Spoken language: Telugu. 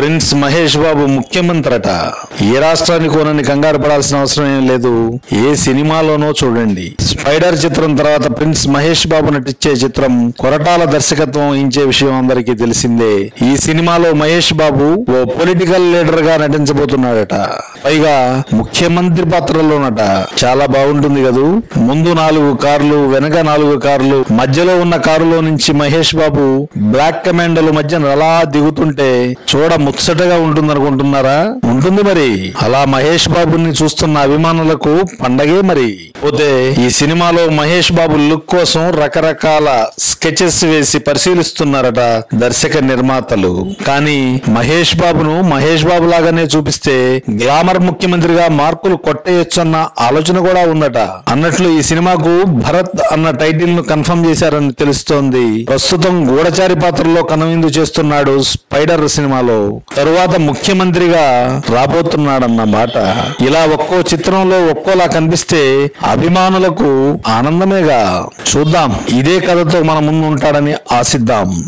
ప్రిన్స్ మహేష్ బాబు ముఖ్యమంత్రట. ఏ రాష్ట్రానికి కోనని కంగారు పడాల్సిన అవసరం ఏం లేదు. ఏ సినిమాలోనో చూడండి. స్పైడర్ చిత్రం తర్వాత ప్రిన్స్ మహేష్ బాబు నటించే చిత్రం కొరటాల దర్శకత్వం వహించే విషయం అందరికీ తెలిసిందే. ఈ సినిమాలో మహేష్ బాబు ఓ పొలిటికల్ లీడర్గా నటించబోతున్నాడట. పైగా ముఖ్యమంత్రి పాత్రలోనట. చాలా బాగుంటుంది కదూ. ముందు నాలుగు కార్లు వెనక నాలుగు కార్లు మధ్యలో ఉన్న కారులో నుంచి మహేష్ బాబు బ్లాక్ కమాండోల మధ్య అలా దిగుతుంటే చూడ ముచ్చటగా ఉంటుంది అనుకుంటున్నారా ఉంటుంది మరి. అలా మహేష్ బాబుని చూస్తున్న అభిమానులకు పండగే మరి. పోతే ఈ సినిమాలో మహేష్ బాబు లుక్ కోసం రకరకాల స్కెచెస్ వేసి పరిశీలిస్తున్నారట దర్శక నిర్మాతలు. కానీ మహేష్ బాబును మహేష్ బాబు లాగానే చూపిస్తే గ్లామర్ ముఖ్యమంత్రిగా మార్కులు కొట్టేయొచ్చన్న ఆలోచన కూడా ఉందట. అన్నట్లు ఈ సినిమాకు భరత్ అన్న టైటిల్ను కన్ఫర్మ్ చేశారని తెలుస్తోంది. ప్రస్తుతం గూఢచారి పాత్రలో కనువిందు చేస్తున్నాడు స్పైడర్ సినిమాలో తరువాత ముఖ్యమంత్రిగా రాబోతున్నాడన్న మాట. ఇలా ఒక్కో చిత్రంలో ఒక్కోలా కనిపిస్తే అభిమానులకు ఆనందమేగా. చూద్దాం. ఇదే కథతో మన ముందు ఉంటాడని ఆశిద్దాం.